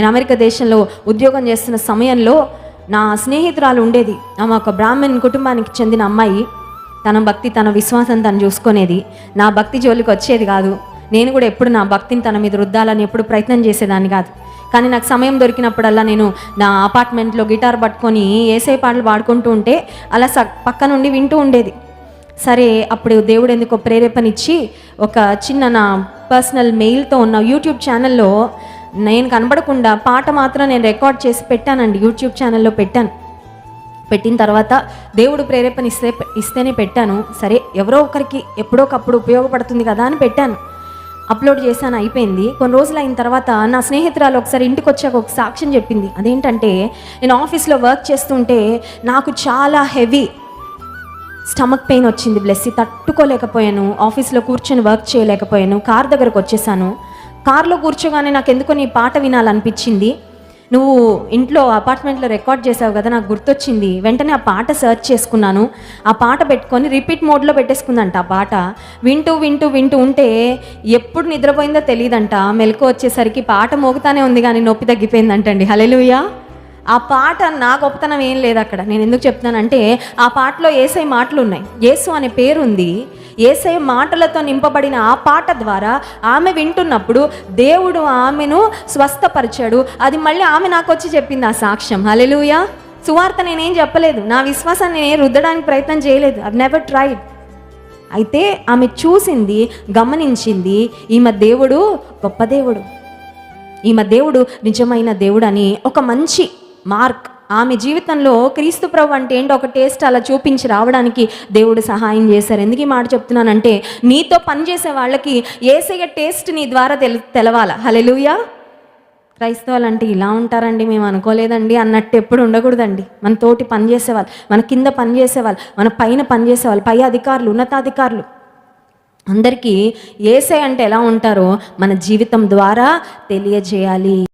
నేను అమెరికా దేశంలో ఉద్యోగం చేస్తున్న సమయంలో నా స్నేహితురాలు ఉండేది. ఆమె ఒక బ్రాహ్మణ్ కుటుంబానికి చెందిన అమ్మాయి. తన భక్తి తన విశ్వాసం తను చూసుకునేది. నా భక్తి జోలికి వచ్చేది కాదు. నేను కూడా ఎప్పుడు నా భక్తిని తన మీద రుద్దాలని ఎప్పుడు ప్రయత్నం చేసేదాన్ని కాదు. కానీ నాకు సమయం దొరికినప్పుడల్లా నేను నా అపార్ట్మెంట్లో గిటార్ పట్టుకొని ఏసై పాటలు పాడుకుంటూ ఉంటే అలా స పక్క నుండి వింటూ ఉండేది. సరే అప్పుడు దేవుడు ఎందుకో ప్రేరేపణిచ్చి ఒక చిన్న నా పర్సనల్ మెయిల్తో ఉన్న యూట్యూబ్ ఛానల్లో నేను కనబడకుండా పాట మాత్రం నేను రికార్డ్ చేసి పెట్టానండి. యూట్యూబ్ ఛానల్లో పెట్టాను. పెట్టిన తర్వాత దేవుడు ప్రేరేపణ ఇస్తే ఇస్తేనే పెట్టాను. సరే ఎవరో ఒకరికి ఎప్పుడోకప్పుడు ఉపయోగపడుతుంది కదా అని పెట్టాను. అప్లోడ్ చేశాను అయిపోయింది. కొన్ని రోజులు అయిన తర్వాత నా స్నేహితురాలు ఒకసారి ఇంటికి వచ్చాక ఒక సాక్ష్యం చెప్పింది. అదేంటంటే నేను ఆఫీస్లో వర్క్ చేస్తుంటే నాకు చాలా హెవీ స్టమక్ పెయిన్ వచ్చింది బ్లెస్సి తట్టుకోలేకపోయాను. ఆఫీస్లో కూర్చొని వర్క్ చేయలేకపోయాను. కార్ దగ్గరకు వచ్చేసాను. కార్లో కూర్చోగానే నాకు ఎందుకో నీ పాట వినాలనిపించింది. నువ్వు ఇంట్లో అపార్ట్మెంట్లో రికార్డ్ చేసావు కదా నాకు గుర్తొచ్చింది. వెంటనే ఆ పాట సెర్చ్ చేసుకున్నాను. ఆ పాట పెట్టుకొని రిపీట్ మోడ్లో పెట్టేసుకుందంట ఆ పాట. వింటూ వింటూ వింటూ ఉంటే ఎప్పుడు నిద్రపోయిందో తెలియదంట మెలకు వచ్చేసరికి పాట మోగుతానే ఉంది కానీ నొప్పి తగ్గిపోయిందంటండి. హలెలుయా ఆ పాట నా గొప్పతనం ఏం లేదు అక్కడ. నేను ఎందుకు చెప్తున్నానంటే ఆ పాటలో ఏసై మాటలు ఉన్నాయి యేసు అనే పేరుంది. ఏసై మాటలతో నింపబడిన ఆ పాట ద్వారా ఆమె వింటున్నప్పుడు దేవుడు ఆమెను స్వస్థపరిచాడు. అది మళ్ళీ ఆమె నాకు వచ్చి చెప్పింది ఆ సాక్ష్యం. హలెలుయా సువార్త నేనేం చెప్పలేదు. నా విశ్వాసాన్ని నేను రుద్దడానికి ప్రయత్నం చేయలేదు. ఐ నెవర్ ట్రైడ్ అయితే ఆమె చూసింది గమనించింది ఈమె దేవుడు గొప్ప దేవుడు. ఈమె దేవుడు నిజమైన దేవుడు అని ఒక మంచి మార్క్. ఆమె జీవితంలో క్రీస్తు ప్రభు అంటే ఏంటో ఒక టేస్ట్ అలా చూపించి రావడానికి దేవుడు సహాయం చేశారు. ఎందుకు ఈ మాట చెప్తున్నానంటే నీతో పనిచేసే వాళ్ళకి ఏసయ్య టేస్ట్ నీ ద్వారా తెలు తెలవాల? హలెలుయా క్రైస్తవాలు అంటే ఇలా ఉంటారండి మేము అనుకోలేదండి అన్నట్టు ఎప్పుడు ఉండకూడదండి. మన తోటి పనిచేసేవాళ్ళు మన కింద పనిచేసేవాళ్ళు మన పైన పనిచేసేవాళ్ళు పై అధికారులు ఉన్నతాధికారులు. అందరికీ ఏసై అంటే ఎలా ఉంటారో మన జీవితం ద్వారా తెలియజేయాలి.